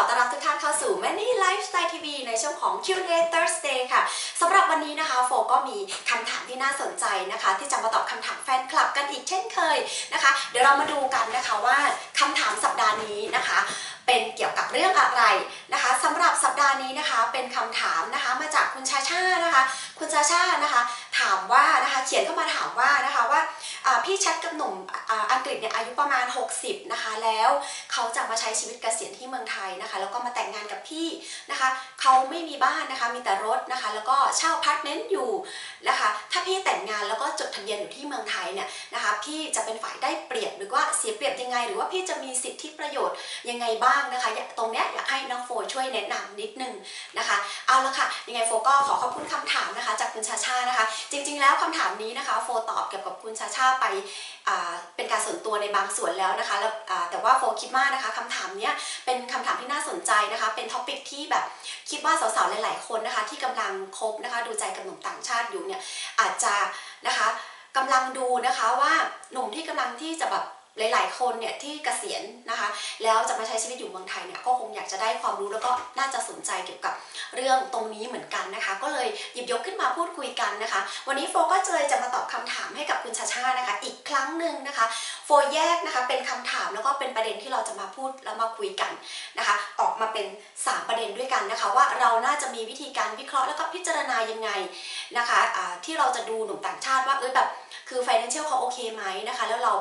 อต้อนรับทุกท่านเข้าสู่ Many Lifestyle TV ในช่วงของ Q&A Thursday ค่ะสำหรับวันนี้นะคะโฟก็มีคำถามที่น่าสนใจนะคะ ที่จะมาตอบคำถามแฟนคลับกันอีกเช่นเคยนะคะ เดี๋ยวเรามาดูกันนะคะว่าคำถามสัปดาห์นี้นะคะ เป็นเกี่ยวกับเรื่องอะไรนะคะสำหรับสัปดาห์นี้นะคะเป็นคำถามนะคะมาจากคุณชาชานะคะ คุณชาชานะคะามว่านะคะเขียนเข้ามาถามว่านะคะว่าพี่แชทกับหนุ่มอังกฤษเนี่ยอายุประมาณ 60นะคะแล้วเขาจะมาใช้ชีวิตเกษียณที่เมืองไทยนะคะแล้วก็มาแต่งงานกับพี่นะคะเขาไม่มีบ้านนะคะมีแต่รถนะคะแล้วก็เช่าพาร์ตเมนต์อยู่นะคะถ้าพี่แต่งงานแล้วก็จดทะเบียนอยู่ที่เมืองไทยเนี่ยนะคะพี่จะเป็นฝ่ายได้เปรียบหรือว่าเสียเปรียบยังไง หรือว่าพี่จะมีสิทธิประโยชน์ยังไงบ้างนะคะตรงเนี้ยอยากให้น้องโฟช่วยแนะนำนิดนึงนะคะเอาละค่ะยังไงโฟก็ขอขอบคุณคำถามนะคะจากคุณชาชานะคะจริงๆ แล้วคำถามนี้นะคะโฟตอบเกี่ยวกับคุณชาชาไปเป็นการส่วนตัวในบางส่วนแล้วนะคะแล้วแต่ว่าโฟคิดว่านะคะคำถามนี้เป็นคำถามที่น่าสนใจนะคะ เป็นท็อปิกที่แบบคิดว่าสาวๆหลาย ๆ คนนะคะที่กำลังคบนะคะดูใจกับหนุ่มต่างชาติอยู่เนี่ยอาจจะนะคะกำลังดูนะคะว่าหนุ่มที่กำลังที่จะแบบ หลาย ๆ คนเนี่ยที่เกษียณนะคะ แล้วจะมาใช้ชีวิตอยู่เมืองไทยเนี่ยก็คงอยากจะได้ความรู้แล้วก็น่าจะสนใจเกี่ยวกับเรื่องตรงนี้เหมือนกันนะคะ ก็เลยหยิบยกขึ้นมาพูดคุยกันนะคะ วันนี้โฟก็เลยจะมาตอบคำถามให้กับคุณชาชานะคะ อีกครั้งหนึ่งนะคะ โฟแยกนะคะเป็นคำถามแล้วก็เป็นประเด็นที่เราจะมาพูดแล้วมาคุยกันนะคะ ออกมาเป็น 3 ประเด็นด้วยกันนะคะ ว่าเราน่าจะมีวิธีการวิเคราะห์แล้วก็พิจารณายังไงนะคะที่เราจะดูหนุ่มต่างชาติว่าเอ้ยแบบ คือ financial เขาโอเคไหมนะคะ แล้วเรา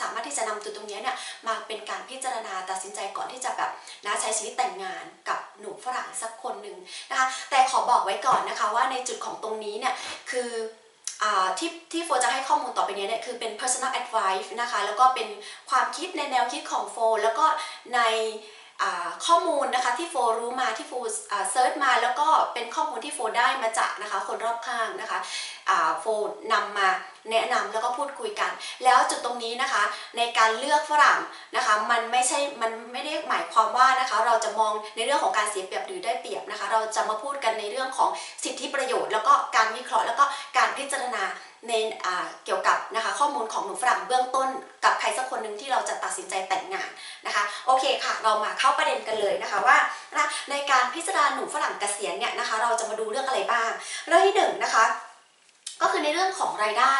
สามารถที่จะนำจุดตรงนี้เนี่ยมาเป็นการพิจารณาตัดสินใจก่อนที่จะแบบนะใช้ชีวิตแต่งงานกับหนุ่มฝรั่งสักคนหนึ่งนะคะ แต่ขอบอกไว้ก่อนนะคะว่าในจุดของตรงนี้เนี่ยคือที่ที่โฟจะให้ข้อมูลต่อไปนี้เนี่ยคือเป็น personal advice นะคะ แล้วก็เป็นความคิดในแนวคิดของโฟ แล้วก็ใน ข้อมูลนะคะที่โฟรู้มาที่โฟเซิร์ชมาแล้วก็เป็นข้อมูลที่โฟได้มาจากนะคะคนรอบข้างนะคะโฟนำมาแนะนำแล้วก็พูดคุยกัน แล้วจุดตรงนี้นะคะในการเลือกฝรั่งนะคะมันไม่ใช่มันไม่ได้หมายความว่านะคะเราจะมองในเรื่องของการเสียเปรียบหรือได้เปรียบนะคะเราจะมาพูดกันในเรื่องของสิทธิประโยชน์ แล้วก็การวิเคราะห์แล้วก็การพิจารณา ในเกี่ยวกับนะคะข้อมูลของหนุ่มฝรั่งเบื้องต้นกับใครสักคนหนึ่งที่เราจะตัดสินใจแต่งงานนะคะโอเคค่ะ เรามาเข้าประเด็นกันเลยนะคะว่านะในการพิจารณาหนุ่มฝรั่งเกษียณเนี่ยนะคะเราจะมาดูเรื่องอะไรบ้าง เรื่องที่หนึ่งนะคะก็คือในเรื่องของรายได้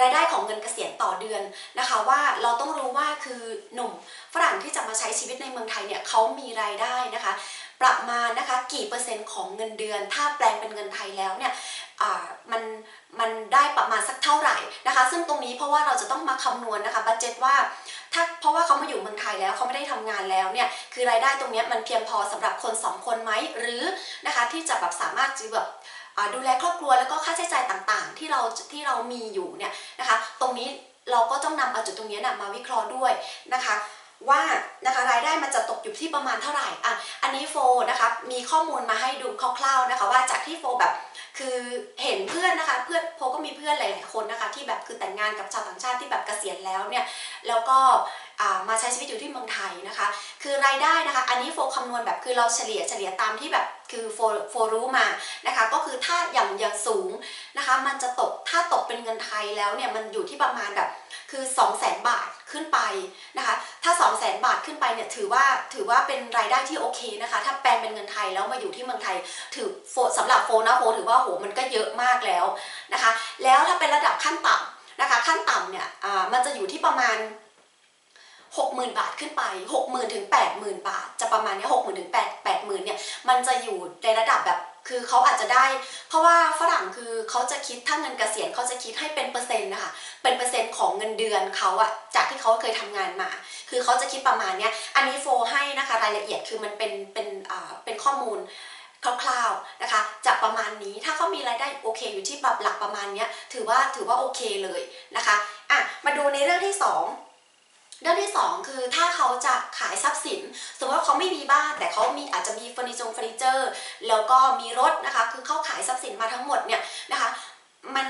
รายได้ของเงินเกษียณต่อเดือนนะคะว่าเราต้องรู้ว่าคือหนุ่มฝรั่งที่จะมาใช้ชีวิตในเมืองไทยเนี่ยเขามีรายได้นะคะ ประมาณนะคะกี่เปอร์เซ็นต์ของเงินเดือน ถ้าแปลงเป็นเงินไทยแล้วเนี่ยอ่ามันมันได้ประมาณ สักเท่าไหร่นะคะ ซึ่งตรงนี้เพราะว่าเราจะต้องมาคำนวณนะคะบัจเจ็ตว่าถ้าเพราะว่าเขามาอยู่เมืองไทยแล้วเขาไม่ได้ทำงานแล้วเนี่ยคือรายได้ตรงนี้มันเพียงพอสำหรับคนสองคนไหมหรือนะคะที่จะแบบสามารถจะแบบดูแลครอบครัวแล้วก็ค่าใช้จ่ายต่างๆ ที่เราที่เรามีอยู่เนี่ยนะคะ ตรงนี้เราก็ต้องนำเอาจุดตรงนี้นะมาวิเคราะห์ด้วยนะคะ ว่านะคะรายได้มันจะตกอยู่ที่ประมาณเท่าไหร่อะอันนี้โฟนะคะมีข้อมูลมาให้ดูคร่าวๆนะคะว่าจากที่โฟแบบคือเห็นเพื่อนนะคะเพื่อนโฟก็มีเพื่อนหลายๆคนนะคะที่แบบคือแต่งงานกับชาวต่างชาติที่แบบเกษียณแล้วเนี่ยแล้วก็มาใช้ชีวิตอยู่ที่เมืองไทยนะคะ คือรายได้นะคะ อันนี้โฟคำนวณแบบคือเราเฉลี่ยเฉลี่ยตามที่แบบคือโฟโฟรู้มานะคะ ก็คือถ้าอย่างอย่างสูงนะคะ มันจะตกถ้าตกเป็นเงินไทยแล้วเนี่ยมันอยู่ที่ประมาณแบบคือ2 0 0 0 0 0 บาทขึ้นไปนะคะ ถ้า 2 0 0 0 0 0 บาทขึ้นไปเนี่ยถือว่าถือว่าเป็นรายได้ที่โอเคนะคะ ถ้าแปลงเป็นเงินไทยแล้วมาอยู่ที่เมืองไทย ถือโฟสำหรับโฟนะโฟถือว่าโหมันก็เยอะมากแล้วนะคะ แล้วถ้าเป็นระดับขั้นต่ำนะคะ ขั้นต่ำเนี่ยมันจะอยู่ที่ประมาณ 60,000 บาทขึ้นไป 60,000ถึง80,000 บาท จะประมาณนี้60,000ถึง8 80,000เนี่ยมันจะอยู่ในระดับแบบคือเขาอาจจะได้ เพราะว่าฝรั่งคือเขาจะคิดถ้าเงินเกษียณเขาจะคิดให้เป็นเปอร์เซ็นต์นะคะเป็นเปอร์เซ็นต์ของเงินเดือนเขาอะจากที่เขาเคยทำงานมา คือเขาจะคิดประมาณเนี้ยอันนี้โฟให้นะคะรายละเอียดคือมันเป็นเป็นอ่าเป็นข้อมูลคร่าวๆนะคะจะประมาณนี้ถ้าเขามีรายได้โอเคอยู่ที่แบบหลักประมาณเนี้ยถือว่าถือว่าโอเคเลยนะคะอะมาดูในเรื่องที่สอง เรื่องที่ 2 คือถ้าเขาจะขายทรัพย์สิน สมมติว่าเขาไม่มีบ้าน แต่เขามีอาจจะมีเฟอร์นิเจอร์เฟอร์นิเจอร์แล้วก็มีรถนะคะ คือเขาขายทรัพย์สินมาทั้งหมดเนี่ยนะคะ มัน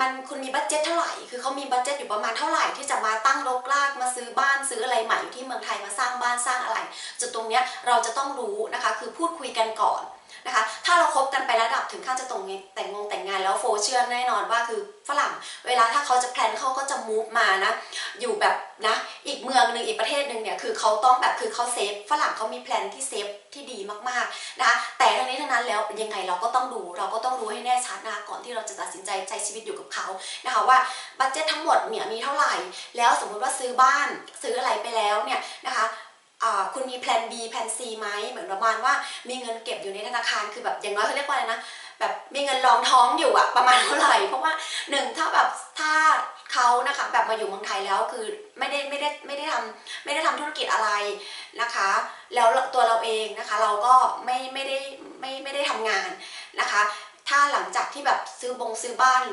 มันคุณมีบัตเจ็ตเท่าไหร่ คือเขามีบัตเจ็ตอยู่ประมาณเท่าไหร่ที่จะมาตั้งรกรากมาซื้อบ้านซื้ออะไรใหม่อยู่ที่เมืองไทยมาสร้างบ้านสร้างอะไรจุดตรงเนี้ยเราจะต้องรู้นะคะ คือพูดคุยกันก่อน นะคะถ้าเราคบกันไประดับถึงขั้นจะตรงแต่งงแต่งงานแล้วโฟเชื่อแน่นอนว่าคือฝรั่งเวลาถ้าเขาจะแพลนเขาก็จะมูฟมานะอยู่แบบนะอีกเมืองหนึ่งอีกประเทศหนึ่งเนี่ยคือเขาต้องแบบคือเขาเซฟฝรั่งเขามีแพลนที่เซฟที่ดีมากๆนะคะแต่ทั้งนี้ทั้งนั้นแล้วยังไงเราก็ต้องดูเราก็ต้องรู้ให้แน่ชัดนะคะก่อนที่เราจะตัดสินใจใช้ชีวิตอยู่กับเขานะคะว่าบัตเจ็ตทั้งหมดเนี่ยมีเท่าไหร่ แล้วสมมุติว่าซื้อบ้านซื้ออะไรไปแล้วเนี่ยนะคะ คุณมีแพลน B แพลน C ไหมเหมือนประมาณว่ามีเงินเก็บอยู่ในธนาคารคือแบบอย่างน้อยเขาเรียกว่าอะไรนะแบบมีเงินรองท้องอยู่อะประมาณเท่าไหร่เพราะว่าหนึ่งถ้าแบบถ้าเขานะคะแบบมาอยู่เมืองไทยแล้วคือไม่ได้ไม่ได้ไม่ได้ทำไม่ได้ทำธุรกิจอะไรนะคะ แล้วตัวเราเองนะคะเราก็ไม่ไม่ได้ไม่ไม่ได้ทำงานนะคะ ถ้าหลังจากที่แบบซื้อบงซื้อบ้าน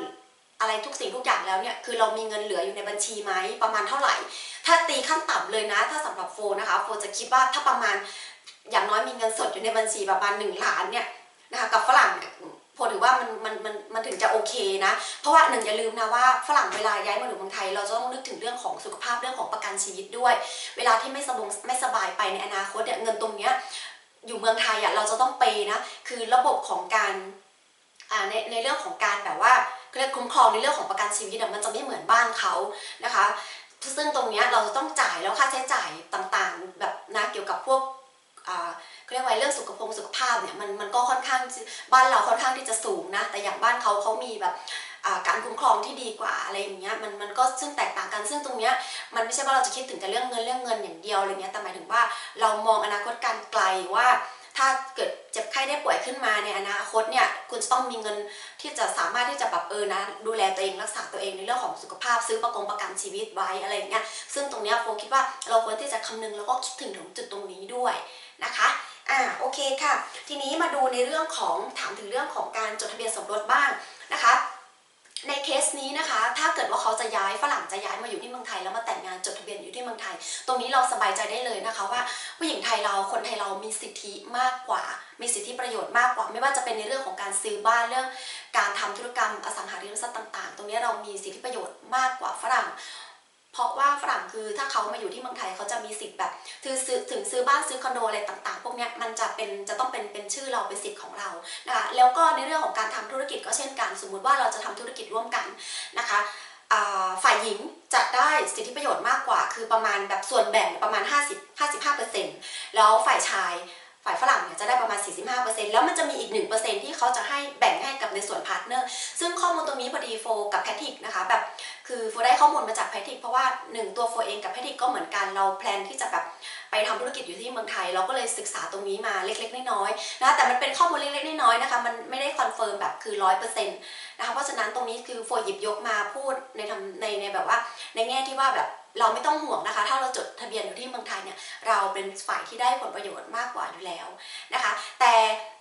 อะไรทุกสิ่งทุกอย่างแล้วเนี่ยคือเรามีเงินเหลืออยู่ในบัญชีไหมประมาณเท่าไหร่ ถ้าตีขั้นต่ำเลยนะ ถ้าสำหรับโฟนะคะโฟจะคิดว่าถ้าประมาณอย่างน้อยมีเงินสดอยู่ในบัญชีประมาณหนึ่งล้านเนี่ยนะคะกับฝรั่งเนี่ยพอถือว่ามันมันมันมันถึงจะโอเคนะ เพราะว่าหนึ่งอย่าลืมนะว่าฝรั่งเวลาย้ายมาอยู่เมืองไทย เราจะต้องนึกถึงเรื่องของสุขภาพเรื่องของประกันชีวิตด้วย เวลาที่ไม่สบงไม่สบายไปในอนาคตเนี่ยเงินตรงเนี้ยอยู่เมืองไทยอะเราจะต้องเปนะ คือระบบของการอ่าในในเรื่องของการแบบว่า เรียกคุ้มครองในเรื่องของประกันชีวิตมันจะไม่เหมือนบ้านเขานะคะ ซึ่งตรงนี้เราจะต้องจ่ายแล้วค่าใช้จ่ายต่างๆ แบบนะเกี่ยวกับพวกเรียกว่าเรื่องสุขภงสุขภาพเนี่ยมันมันก็ค่อนข้างบ้านเราค่อนข้างที่จะสูงนะ แต่อย่างบ้านเขาเขามีแบบการคุ้มครองที่ดีกว่าอะไรอย่างเงี้ยมันมันก็ซึ่งแตกต่างกันซึ่งตรงเนี้ยมันไม่ใช่ว่าเราจะคิดถึงแต่เรื่องเงินเรื่องเงินอย่างเดียวอะไรเงี้ยแต่หมายถึงว่าเรามองอนาคตการไกลว่า ถ้าเกิดเจ็บไข้ได้ป่วยขึ้นมาในอนาคตเนี่ยคุณจะต้องมีเงินที่จะสามารถที่จะแบบเออนะดูแลตัวเองรักษาตัวเองในเรื่องของสุขภาพ ซื้อประกงประกันชีวิตไว้อะไรอย่างเงี้ยซึ่งตรงเนี้ยโฟคิดว่าเราควรที่จะคำนึงแล้วก็คิดถึงถึงจุดตรงนี้ด้วยนะคะอ่าโอเคค่ะ ทีนี้มาดูในเรื่องของถามถึงเรื่องของการจดทะเบียนสมรสบ้างนะคะ ในเคสนี้นะคะ ถ้าเกิดว่าเขาจะย้ายฝรั่งจะย้ายมาอยู่ที่เมืองไทยแล้วมาแต่งงานจดทะเบียนอยู่ที่เมืองไทย ตรงนี้เราสบายใจได้เลยนะคะว่าผู้หญิงไทยเราคนไทยเรามีสิทธิมากกว่า มีสิทธิประโยชน์มากกว่า ไม่ว่าจะเป็นในเรื่องของการซื้อบ้านเรื่อง การทำธุรกรรมอสังหาริมทรัพย์ต่าง ๆ ตรงนี้เรามีสิทธิประโยชน์มากกว่าฝรั่ง เพราะว่าฝรั่งคือถ้าเขามาอยู่ที่เมืองไทยเขาจะมีสิทธิ์แบบคือซื้อถึงซื้อบ้านซื้อคอนโดอะไรต่างๆ พวกนี้มันจะเป็นจะต้องเป็นเป็นชื่อเราเป็นสิทธิ์ของเรานะคะแล้วก็ในเรื่องของการทำธุรกิจก็เช่นกัน สมมุติว่าเราจะทำธุรกิจร่วมกันนะคะฝ่ายหญิงจะได้สิทธิประโยชน์มากกว่า คือประมาณแบบส่วนแบ่งประมาณ 50 55%แล้วฝ่ายชายฝ่ายฝรั่งเนี่ยจะได้ประมาณ 45%แล้วมันจะมีอีก 1%ที่เขาจะให้แบ่งให้กับในส่วนพาร์ทเนอร์ ซึ่งข้อมูลตรงนี้พอดีโฟกับแพทริกนะคะแบบคือโฟได้ข้อมูลมาจากแพทริกเพราะว่า 1 ตัวโฟเองกับแพทริกก็เหมือนกันเราแพลนที่จะแบบไปทำธุรกิจอยู่ที่เมืองไทย เราก็เลยศึกษาตรงนี้มาเล็กๆน้อยๆนะแต่มันเป็นข้อมูลเล็กๆน้อยๆนะคะมันไม่ได้คอนเฟิร์มแบบคือร้อยเปอร์เซ็นต์นะคะเพราะฉะนั้นตรงนี้คือโฟหยิบยกมาพูดในทำในในแบบว่าในแง่ที่ว่าแบบ เราไม่ต้องห่วงนะคะ ถ้าเราจดทะเบียนอยู่ที่เมืองไทยเนี่ยเราเป็นฝ่ายที่ได้ผลประโยชน์มากกว่าอยู่แล้วนะคะ แต่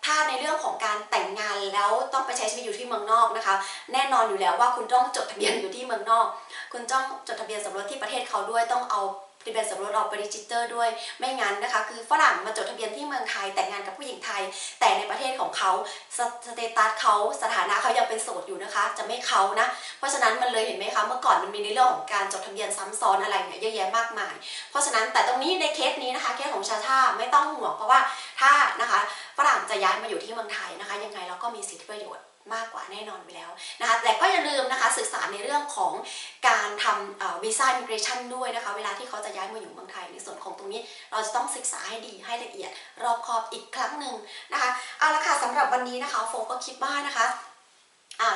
ถ้าในเรื่องของการแต่งงานแล้วต้องไปใช้ชีวิตอยู่ที่เมืองนอกนะคะ แน่นอนอยู่แล้วว่าคุณต้องจดทะเบียนอยู่ที่เมืองนอก คุณต้องจดทะเบียนสมรสที่ประเทศเขาด้วยต้องเอา ทะเบียนสมรสออกไปรีจิสเตอร์ด้วย ไม่งั้นนะคะ คือฝรั่งมาจดทะเบียนที่เมืองไทยแต่งงานกับผู้หญิงไทย แต่ในประเทศของเขาสเตตัสเขาสถานะเขายังเป็นโสดอยู่นะคะ จะไม่เขานะ เพราะฉะนั้นมันเลยเห็นไหมคะ เมื่อก่อนมันมีในเรื่องของการจดทะเบียนซ้ำซ้อนอะไรเนี่ยเยอะแยะมากมาย เพราะฉะนั้นแต่ตรงนี้ในเคสนี้นะคะเคสของชาชาไม่ต้องห่วงเพราะว่าถ้านะคะฝรั่งจะย้ายมาอยู่ที่เมืองไทยนะคะ ยังไงเราก็มีสิทธิประโยชน์ มากกว่าแน่นอนไปแล้วนะคะแต่ก็อย่าลืมนะคะศึกษาในเรื่องของการทำวีซ่าอิมิเกรชันด้วยนะคะ เวลาที่เขาจะย้ายมาอยู่เมืองไทยในส่วนของตรงนี้ เราจะต้องศึกษาให้ดีให้ละเอียด รอบคอบอีกครั้งหนึ่งนะคะเอาละค่ะสำหรับวันนี้นะคะโฟก็คิดว่านะคะ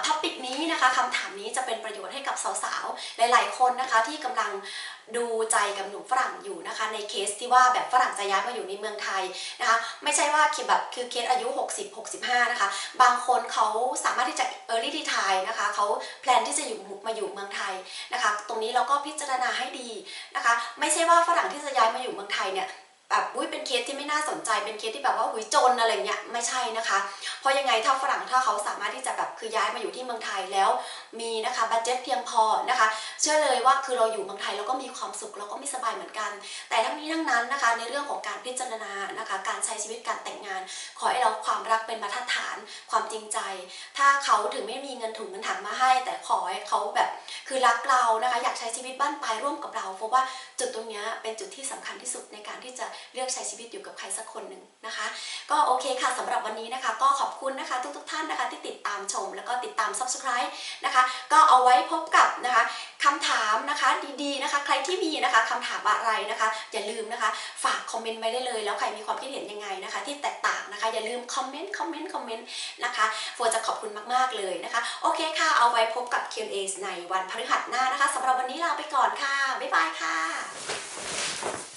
ท็อปิกนี้นะคะคำถามนี้จะเป็นประโยชน์ให้กับสาวๆ หลาย ๆ คนนะคะที่กำลังดูใจกับหนุ่มฝรั่งอยู่นะคะ ในเคสที่ว่าแบบฝรั่งจะย้ายมาอยู่ในเมืองไทยนะคะ ไม่ใช่ว่าคือแบบคือเคสอายุ 60 65 นะคะ บางคนเขาสามารถที่จะ early retire นะคะเขาแพลนที่จะอยู่มาอยู่เมืองไทยนะคะ ตรงนี้เราก็พิจารณาให้ดีนะคะ ไม่ใช่ว่าฝรั่งที่จะย้ายมาอยู่เมืองไทยเนี่ย แบบอุ้ยเป็นเคสที่ไม่น่าสนใจเป็นเคสที่แบบว่าหุยจนอะไรเงี้ยไม่ใช่นะคะ เพราะยังไงถ้าฝรั่งถ้าเขาสามารถที่จะแบบคือย้ายมาอยู่ที่เมืองไทยแล้วมีนะคะบัตเจ็ตเพียงพอนะคะ เชื่อเลยว่าคือเราอยู่เมืองไทยเราก็มีความสุขเราก็มีสบายเหมือนกัน แต่ทั้งนี้ทั้งนั้นนะคะ ในเรื่องของการพิจารณานะคะ การใช้ชีวิตการแต่งงาน ขอให้เราความรักเป็นมาตรฐานความจริงใจ ถ้าเขาถึงไม่มีเงินถุงเงินถังมาให้ แต่ขอให้เขาแบบ คือรักเรานะคะอยากใช้ชีวิตบ้านปลายร่วมกับเรา เพราะว่าจุดตรงนี้เป็นจุดที่สำคัญที่สุดในการที่จะเลือกใช้ชีวิตอยู่กับใครสักคนหนึ่งนะคะ ก็โอเคค่ะสำหรับวันนี้นะคะ ก็ขอบคุณนะคะทุกทุกๆท่านนะคะที่ติดตามชม แล้วก็ติดตาม subscribe นะคะก็เอาไว้พบกับนะคะคำถามนะคะดีๆนะคะใครที่มีนะคะคำถามอะไรนะคะ อย่าลืมนะคะฝากคอมเมนต์ไว้ได้เลย แล้วใครมีความคิดเห็นยังไงนะคะ ที่แตกต่างนะคะ อย่าลืมคอมเมนต์คอมเมนต์คอมเมนต์นะคะโฟจะขอบคุณมากๆเลยนะคะ โอเคค่ะ เอาไว้พบกับ Q&A ในวันพฤหัสหน้านะคะสำหรับวันนี้ลาไปก่อนค่ะ บ๊ายบายค่ะ